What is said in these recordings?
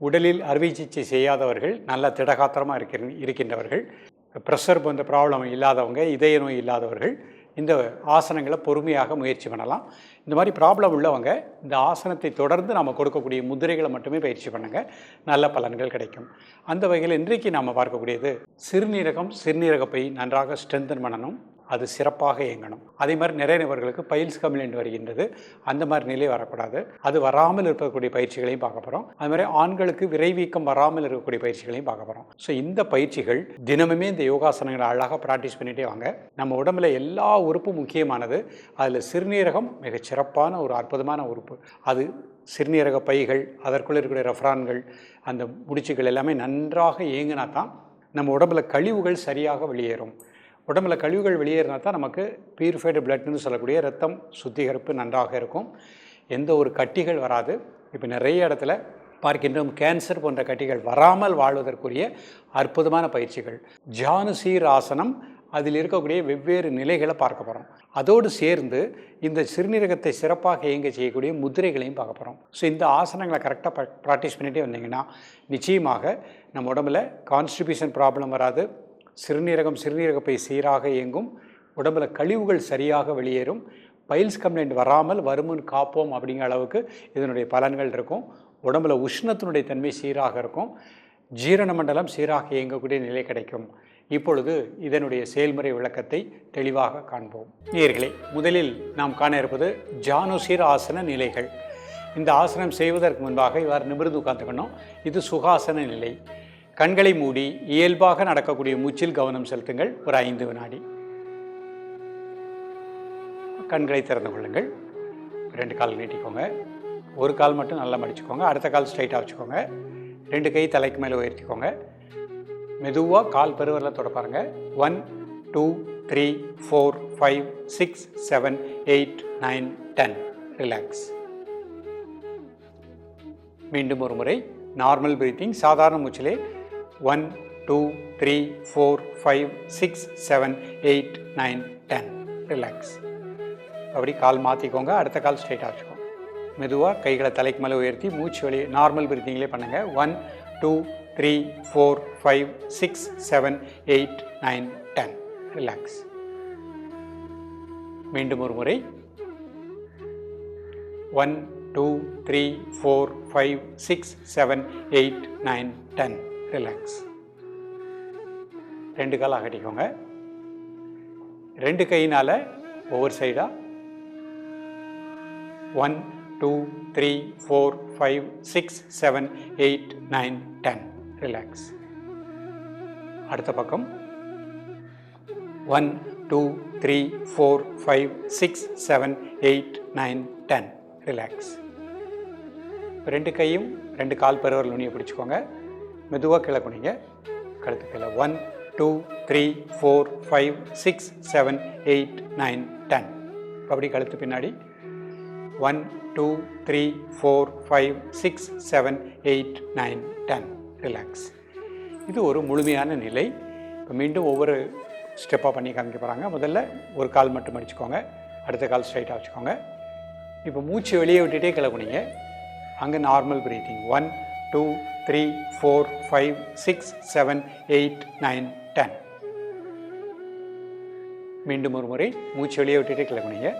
உடலில் அறுவை சிகிச்சை செய்யாதவர்கள் நல்ல திடகாத்திரமாக இருக்கிற இருக்கின்றவர்கள் ப்ரெஷர் போன்ற ப்ராப்ளம் இல்லாதவங்க இதய நோய் இல்லாதவர்கள் இந்த ஆசனங்களை பொறுமையாக முயற்சி பண்ணலாம். இந்த மாதிரி ப்ராப்ளம் உள்ளவங்க இந்த ஆசனத்தை தொடர்ந்து நம்ம கொடுக்கக்கூடிய முதிரைகளை மட்டுமே பயிற்சி பண்ணுங்கள் நல்ல பலன்கள் கிடைக்கும். அந்த வகையில் இன்றைக்கு நாம் பார்க்கக்கூடியது சிறுநீரகம் சிறுநீரகப்பை நன்றாக ஸ்ட்ரென்தன் பண்ணணும். அது சிறப்பாக இயங்கணும். அதே மாதிரி நிறைய நபர்களுக்கு பைல்ஸ் கம்ப்ளைண்ட் வருகின்றது. அந்த மாதிரி நிலை வரக்கூடாது. அது வராமல் இருக்கக்கூடிய பயிற்சிகளையும் பார்க்க போகிறோம் அது மாதிரி ஆண்களுக்கு விரைவீக்கம் வராமல் இருக்கக்கூடிய பயிற்சிகளையும் பார்க்க போகிறோம் ஸோ இந்த பயிற்சிகள் தினமுமே இந்த யோகாசனங்களை அழகாக ப்ராக்டிஸ் பண்ணிகிட்டே வாங்க. நம்ம உடம்புல எல்லா உறுப்பும் முக்கியமானது. அதில் சிறுநீரகம் மிகச் சிறப்பான ஒரு அற்புதமான உறுப்பு. அது சிறுநீரக பைகள் அதற்குள்ளே இருக்கக்கூடிய ரெஃப்ரான்கள் அந்த முடிச்சுகள் எல்லாமே நன்றாக இயங்கினா தான் நம்ம உடம்புல கழிவுகள் சரியாக வெளியேறும். உடம்புல கழிவுகள் வெளியேறினா தான் நமக்கு பியூரிஃபைடு பிளட்னு சொல்லக்கூடிய ரத்தம் சுத்திகரிப்பு நன்றாக இருக்கும். எந்த ஒரு கட்டிகள் வராது. இப்போ நிறைய இடத்துல பார்க்கின்றோம் கேன்சர் போன்ற கட்டிகள் வராமல் வாழ்வதற்குரிய அற்புதமான பயிற்சிகள். ஜானுசீர் ஆசனம் அதில் இருக்கக்கூடிய வெவ்வேறு நிலைகளை பார்க்க போகிறோம் அதோடு சேர்ந்து இந்த சிறுநீரகத்தை சிறப்பாக இயங்க செய்யக்கூடிய முதிரைகளையும் பார்க்க போகிறோம் ஸோ இந்த ஆசனங்களை கரெக்டாக ப்ராக்டிஸ் பண்ணிகிட்டே வந்தீங்கன்னா நிச்சயமாக நம்ம உடம்புல கான்ஸ்டிபியூஷன் ப்ராப்ளம் வராது. சிறுநீரகம் சிறுநீரகப்பை சீராக இயங்கும். உடம்புல கழிவுகள் சரியாக வெளியேறும். பைல்ஸ் கம்ப்ளைண்ட் வராமல் வருமுன் காப்போம் அப்படிங்கிற அளவுக்கு இதனுடைய பலன்கள் இருக்கும். உடம்புல உஷ்ணத்தினுடைய தன்மை சீராக இருக்கும். ஜீரண மண்டலம் சீராக இயங்கக்கூடிய நிலை கிடைக்கும். இப்பொழுது இதனுடைய செயல்முறை விளக்கத்தை தெளிவாக காண்போம். நேர்களே முதலில் நாம் காண இருப்பது ஜானுசீர் ஆசன நிலைகள். இந்த ஆசனம் செய்வதற்கு முன்பாக இவ்வாறு நிமிர்ந்து உட்காந்துக்கணும் இது சுகாசன நிலை. கண்களை மூடி இயல்பாக நடக்கக்கூடிய மூச்சில் கவனம் செலுத்துங்கள். ஒரு ஐந்து வினாடி. கண்களை திறந்து கொள்ளுங்கள். ரெண்டு கால் நீட்டிக்கோங்க. ஒரு கால் மட்டும் நல்லா மடிச்சுக்கோங்க. அடுத்த கால் ஸ்ட்ரைட்டாக வச்சுக்கோங்க. ரெண்டு கை தலைக்கு மேலே உயர்த்திக்கோங்க. மெதுவாக கால் பெருவரில் தொட பாருங்க. One two three four five six seven eight nine ten relax மீண்டும் ஒரு முறை. நார்மல் பிரீத்திங் சாதாரண மூச்சிலே one two three four five six seven eight nine ten. Relax அப்படி கால் மாற்றிக்கோங்க அடுத்த கால் ஸ்ட்ரைட்டாக வச்சுக்கோங்க. மெதுவாக கைகளை தலைக்கு மேலே உயர்த்தி மூச்சு வழி நார்மல் பிரீத்திங்லேயே பண்ணுங்கள் one two three four five six seven eight nine ten. Relax மீண்டும் ஒரு முறை. One two three four five six seven eight nine ten. Relax ரெண்டு கால் அகட்டிக்கோங்க. ரெண்டு கையினால் ஒவ்வொரு சைடாக one two three four five six seven eight nine ten relax அடுத்த பக்கம். One two three four five six seven eight nine ten relax ரெண்டு கையும் ரெண்டு கால் பெருவர் நுனியை பிடிச்சிக்கோங்க. மெதுவாக கீழே குனிங்க கழுத்து கீழே one two three four five six seven eight nine ten அப்படி கழுத்து பின்னாடி. One two three four five six seven eight nine ten relax இது ஒரு முழுமையான நிலை. இப்போ மீண்டும் ஒவ்வொரு ஸ்டெப்பாக பண்ணி காமிக்க போகிறாங்க முதல்ல ஒரு கால் மட்டும் அடிச்சுக்கோங்க. அடுத்த கால் ஸ்ட்ரைட்டாக வச்சுக்கோங்க. இப்போ மூச்சு வெளியே விட்டுட்டே கிளப்புனீங்க அங்கே normal breathing one two three four five six seven eight nine ten மீண்டும் ஒரு முறை மூச்சு வெளியே விட்டுட்டு கிளம்புனீங்க.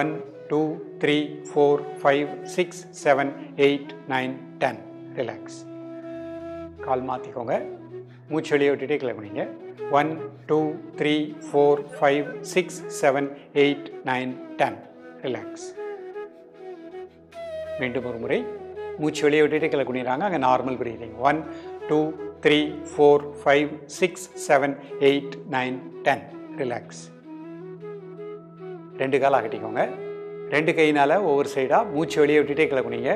One two three four five six seven eight nine ten relax கால் மாற்றிக்கோங்க மூச்சு வெளியே விட்டுட்டே கிளம்புனீங்க. One two three four five six seven eight nine ten relax மீண்டும் ஒரு முறை மூச்சு வெளியே விட்டுட்டு கீழே குனிறாங்க அங்கே normal breathing one two three four five six seven eight nine ten relax ரெண்டு கால் அகட்டிக்கோங்க ரெண்டு கையினால் ஒவ்வொரு சைடாக மூச்சு வெளியே விட்டுட்டே கீழே குனிங்க.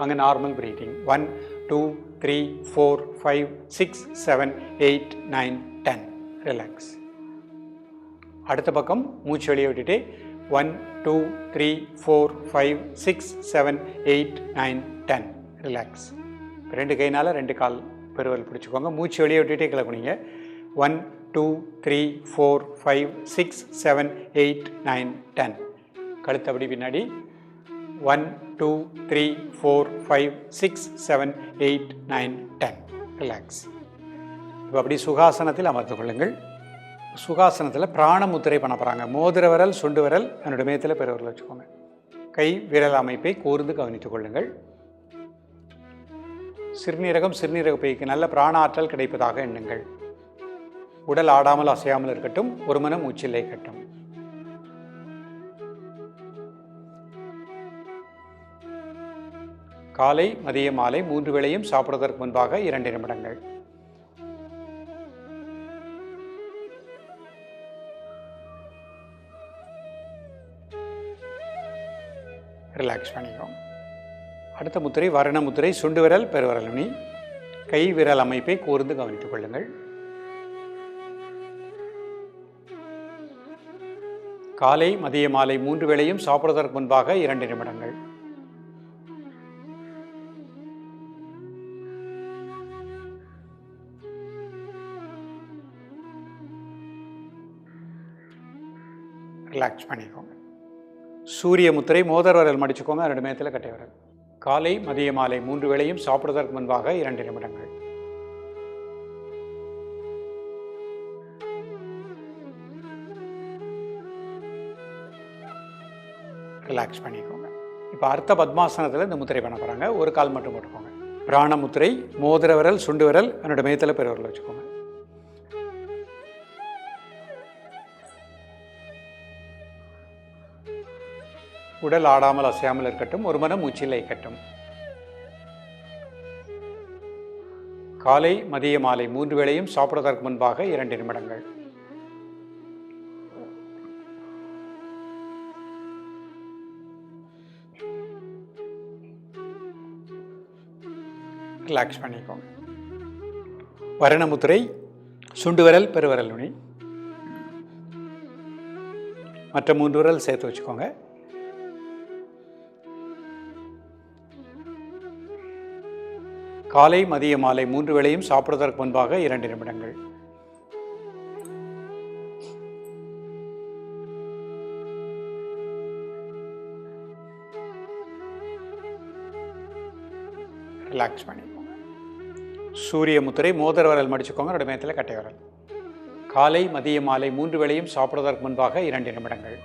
அங்கே normal breathing one two three four five six seven eight nine ten relax அடுத்த பக்கம் மூச்சு வெளியே விட்டுட்டு one two three four five six seven eight nine ten relax ரெண்டு கைனால் ரெண்டு கால் பெருவல் பிடிச்சிக்கோங்க. மூச்சு வெளியே விட்டுட்டே கிளப்புனீங்க one two three four five six seven eight nine ten கழுத்து அப்படி பின்னாடி. One two three four five six seven eight nine ten relax இப்போ அப்படி சுகாசனத்தில் அமர்ந்து கொள்ளுங்கள். சுகாசனத்தில் பிராணமுத்திரை பண்ண போகிறாங்க மோதிர விரல் சுண்டு விரல் என்னோட மேத்தில் பெருவரில் வச்சுக்கோங்க. கை விரல் அமைப்பை கூர்ந்து கவனித்துக் கொள்ளுங்கள். சிறுநீரகம் சிறுநீரக பைக்கு நல்ல பிராண ஆற்றல் கிடைப்பதாக எண்ணுங்கள். உடல் ஆடாமல் அசையாமல் இருக்கட்டும் ஒரு மனம் மூச்சில்லை கட்டும் காலை மதிய மாலை மூன்று வேளையும் சாப்பிடுவதற்கு முன்பாக இரண்டு நிமிடங்கள். ரிலாக்ஸ் பண்ணிக்கோங்க அடுத்த முத்திரை வரண முத்திரை சுண்டு விரல் பெருவரலுனி. கை விரல் அமைப்பை கூர்ந்து கவனித்துக் கொள்ளுங்கள். காலை மதிய மாலை மூன்று வேளையும் சாப்பிடுவதற்கு முன்பாக இரண்டு நிமிடங்கள். ரிலாக்ஸ் பண்ணிக்கோங்க. சூரிய முத்திரை மோதர் வரல் மடிச்சுக்கோங்க ரெண்டு மேத்தில் கட்டை வரல். காலை மதிய மாலை மூன்று வேளையும் சாப்பிடுவதற்கு முன்பாக இரண்டு நிமிடங்கள். ரிலாக்ஸ் பண்ணிக்கோங்க. இப்போ அர்த்த பத்மாசனத்தில் இந்த முத்திரை பண்ண போகிறாங்க ஒரு கால் மட்டும் போட்டுக்கோங்க. பிராண முத்திரை மோதிர விரல் சுண்டு விரல் என்னோட மையத்தில் பெருவரில் வச்சுக்கோங்க. உடல் ஆடாமல் அசையாமல் இருக்கட்டும் ஒரு மனம் மூச்சில் கட்டும் காலை மதிய மாலை மூன்று வேளையும் சாப்பிடுவதற்கு முன்பாக இரண்டு நிமிடங்கள். ரிலாக்ஸ் பண்ணிக்கோங்க வரணமுத்திரை சுண்டு விரல் பெருவரல் நுனி. மற்ற மூன்று விரல் சேர்த்து வச்சுக்கோங்க. காலை மதிய மாலை மூன்று வேளையும் சாப்பிடுவதற்கு முன்பாக இரண்டு நிமிடங்கள். ரிலாக்ஸ் பண்ணிக்கோங்க. சூரிய முத்திரை மோதிர வரல் மடிச்சுக்கோங்க. ரெண்டு கட்டை வரல். காலை மதிய மாலை மூன்று வேளையும் சாப்பிடுவதற்கு முன்பாக இரண்டு நிமிடங்கள்.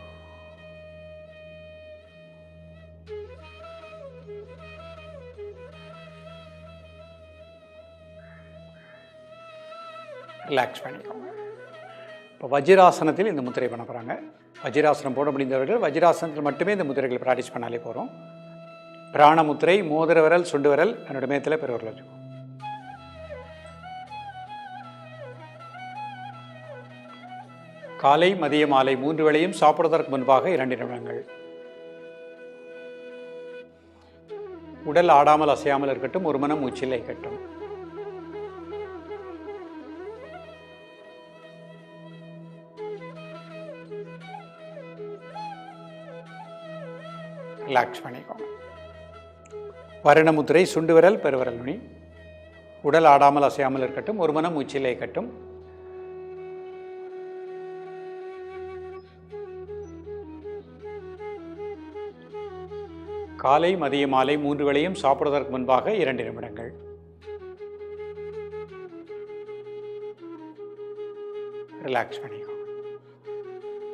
ரிலாக்ஸ் பண்ணிக்கோங்க. இப்போ வஜ்ராசனத்தில் இந்த முத்திரை பண்ண போகிறாங்க வஜ்ராசனம் போட முடிந்தவர்கள் வஜ்ராசனத்தில் மட்டுமே இந்த முத்திரைகளை ப்ராக்டிஸ் பண்ணாலே போகிறோம் பிராணமுத்திரை மோதிர விரல் சுண்டு விரல் என்னோட மேத்தில் பெருவரில் வச்சுக்கோம் காலை மதிய மாலை மூன்று வேளையும் சாப்பிடுவதற்கு முன்பாக இரண்டு நிமிடங்கள். உடல் ஆடாமல் அசையாமல் இருக்கட்டும் ஒரு மனம் மூச்சில்லை கட்டும் ரிலாக்ஸ் பண்ணிக்கோங்க. வருணமுத்திரை சுண்டு விரல் பெருவிரல் நுனி உடல் ஆடாமல் அசையாமல் இருக்கட்டும் ஒரு மனம் உச்சிலே இருக்கட்டும். காலை மதிய மாலை மூன்று வேளையும் சாப்பிடுவதற்கு முன்பாக இரண்டு நிமிடங்கள். ரிலாக்ஸ் பண்ணிக்கோங்க.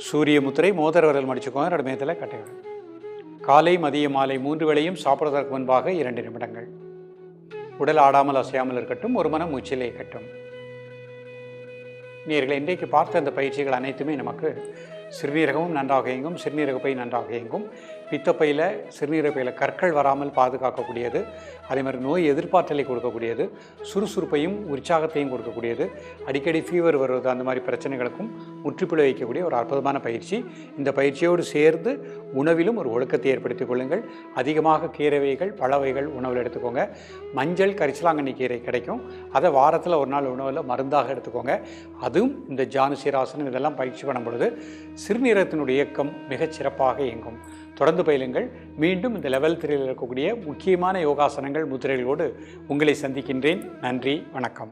சூரிய முத்திரை மோதிர விரல் மடிச்சுக்கோங்க ரெண்டு மேத்தில் கட்டை காலை மதிய மாலை மூன்று வேளையும் சாப்பிட்றதற்கு முன்பாக இரண்டு நிமிடங்கள். உடல் ஆடாமல் அசையாமல் இருக்கட்டும் ஒரு மனம் மூச்சிலே இருக்கட்டும். நீர்கள் இன்றைக்கு பார்த்த அந்த பயிற்சிகள் அனைத்துமே நமக்கு சிறுநீரகமும் நன்றாக இயங்கும் சிறுநீரக பை நன்றாக இயங்கும். பித்தப்பையில் சிறுநீரப்பையில் கற்கள் வராமல் பாதுகாக்கக்கூடியது. அதே மாதிரி நோய் எதிர்ப்பாற்றலை கொடுக்கக்கூடியது. சுறுசுறுப்பையும் உற்சாகத்தையும் கொடுக்கக்கூடியது. அடிக்கடி ஃபீவர் வருவது அந்த மாதிரி பிரச்சனைகளுக்கும் முற்றுப்புள்ளி வைக்கக்கூடிய ஒரு அற்புதமான பயிற்சி. இந்த பயிற்சியோடு சேர்ந்து உணவிலும் ஒரு ஒழுக்கத்தை ஏற்படுத்திக் கொள்ளுங்கள். அதிகமாக கீரை வகைகள் பழ வகைகள் உணவில் எடுத்துக்கோங்க. மஞ்சள் கரிசலாங்கண்ணி கீரை கிடைக்கும். அதை வாரத்தில் ஒரு நாள் உணவில் மருந்தாக எடுத்துக்கோங்க. அதுவும் இந்த ஜானு சீராசனம் இதெல்லாம் பயிற்சி பண்ணும் பொழுது சிறுநீரகத்தினுடைய இயக்கம் மிகச் சிறப்பாக இயங்கும். தொடர்ந்து பயிலுங்கள். மீண்டும் இந்த லெவல் த்ரீயில் இருக்கக்கூடிய முக்கியமான யோகாசனங்கள் முத்திரைகளோடு உங்களை சந்திக்கின்றேன். நன்றி வணக்கம்.